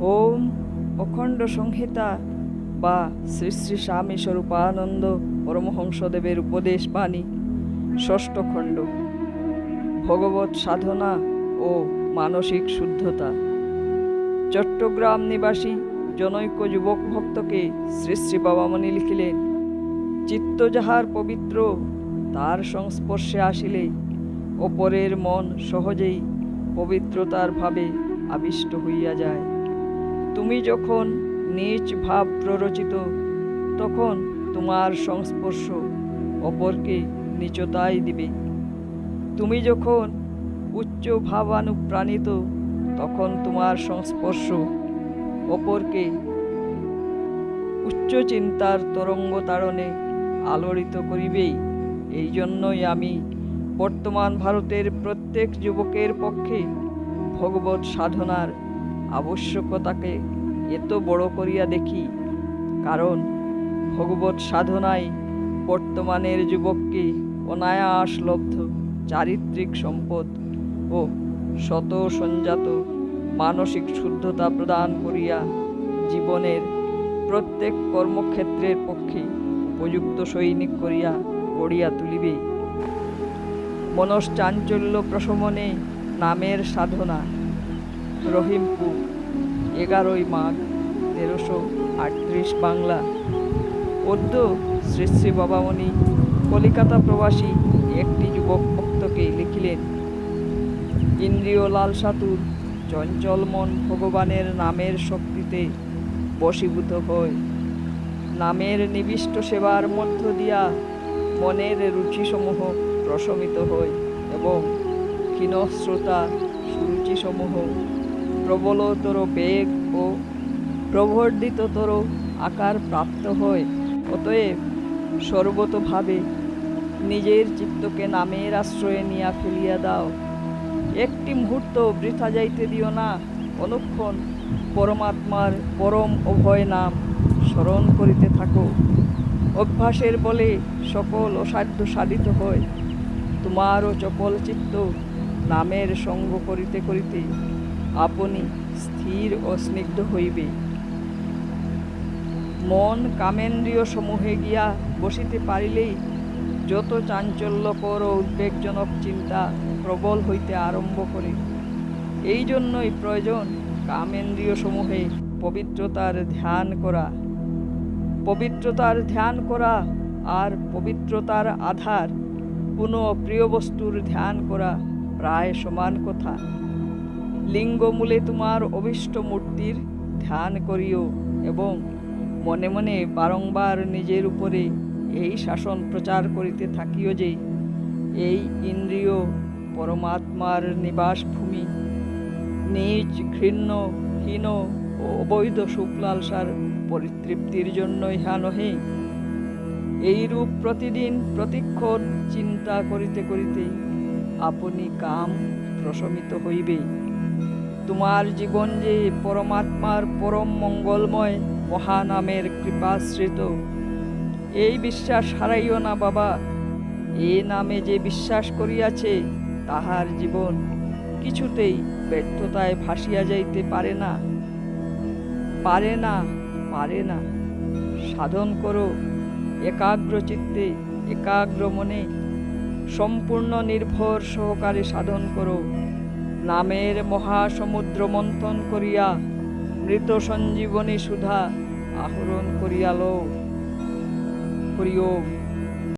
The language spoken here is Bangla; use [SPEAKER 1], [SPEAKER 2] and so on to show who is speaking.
[SPEAKER 1] ওম অখণ্ড সংহিতা বা শ্রী শ্রী স্বামী স্বরূপানন্দ পরমহংসদেবের উপদেশ বাণী। ষষ্ঠ খণ্ড। ভগবত সাধনা ও মানসিক শুদ্ধতা। চট্টগ্রাম নিবাসী জনৈক যুবক ভক্তকে শ্রী শ্রী বাবামণি লিখিলেন, চিত্ত যাহার পবিত্র, তার সংস্পর্শে আসিলে অপরের মন সহজেই পবিত্রতার ভাবে আবিষ্ট হইয়া যায়। তুমি যখন নিজ ভাব প্ররোচিত, তখন তোমার সংস্পর্শ অপরকে নিচতাই দিবে। তুমি যখন উচ্চ ভাবানুপ্রাণিত, তখন তোমার সংস্পর্শ অপরকে উচ্চ চিন্তার তরঙ্গ তাড়নে আলোড়িত করিবেই। এই জন্যই আমি বর্তমান ভারতের প্রত্যেক যুবকের পক্ষে ভগবত সাধনার আবশ্যকতাকে এত বড় করিয়া দেখি, কারণ ভগবত সাধনায় বর্তমানের যুবককে অনায়াস লব্ধ চারিত্রিক সম্পদ ও শত সঞ্জাত মানসিক শুদ্ধতা প্রদান করিয়া জীবনের প্রত্যেক কর্মক্ষেত্রের পক্ষে উপযুক্ত সৈনিক করিয়া গড়িয়া তুলিবে। মনশ্চাঞ্চল্য প্রশমনে নামের সাধনা রহিমপুর। এগারোই মাঘ তেরোশো আটত্রিশ বাংলা। পদ্য শ্রী শ্রী বাবামণি কলিকাতা প্রবাসী একটি যুবক ভক্তকে লিখিলেন, ইন্দ্রিয় লালসাতুর চঞ্চল মন ভগবানের নামের শক্তিতে বশীভূত হয় নামের নিবিষ্ট সেবার মধ্য দিয়া মনের রুচিসমূহ প্রশমিত হয় এবং ক্ষীণশ্রোতা সুরুচিসমূহ প্রবলতর বেগ ও প্রবর্ধিততর আকার প্রাপ্ত হয়। অতএব সর্বতভাবে নিজের চিত্তকে নামের আশ্রয়ে নিয়া ফেলিয়া দাও। একটি মুহূর্ত বৃথা যাইতে দিও না অনুক্ষণ পরমাত্মার পরম অভয় নাম স্মরণ করিতে থাকো। অভ্যাসের বলে সকল অসাধ্য সাধিত হয়। তোমারও চপল চিত্ত নামের সঙ্গ করিতে করিতে আপনি স্থির ও স্নিগ্ধ হইবে। মন কামেন্দ্রিয় সমূহে গিয়া বসিতে পারিলেই যত চাঞ্চল্যকর ও উদ্বেগজনক চিন্তা প্রবল হইতে আরম্ভ করে। এই জন্যই প্রয়োজন কামেন্দ্রিয় সমূহে পবিত্রতার ধ্যান করা। পবিত্রতার ধ্যান করা আর পবিত্রতার আধার কোনো প্রিয় বস্তুর ধ্যান করা প্রায় সমান কথা। লিঙ্গমূলে তোমার অভিষ্ট মূর্তির ধ্যান করিও এবং মনে মনে বারংবার নিজের উপরে এই শাসন প্রচার করিতে থাকিও যে এই ইন্দ্রিয় পরমাত্মার নিবাস ভূমি। নিজ ঘৃণ্য, হীন ও অবৈধ শুক্লালসার পরিতৃপ্তির জন্য ইহা নহে। এইরূপ প্রতিদিন প্রতিক্ষণ চিন্তা করিতে করিতে আপনি কাম প্রশমিত হইবে। তোমার জীবন যে পরমাত্মার পরম মঙ্গলময়, মহানামের কৃপাশ্রিত। এই বিশ্বাস হারাইও না বাবা। এ নামে যে বিশ্বাস করিয়াছে, তাহার জীবন কিছুতেই ব্যর্থতায় ভাসিয়া যাইতে পারে না। পারে না পারে না। সাধন করো, একাগ্র চিত্তে, একাগ্র মনে। সম্পূর্ণ নির্ভর সহকারে সাধন করো। নামের মহাসমুদ্র মন্থন করিয়া মৃত সঞ্জীবনী সুধা আহরণ করিয়াল। লো হরি ওম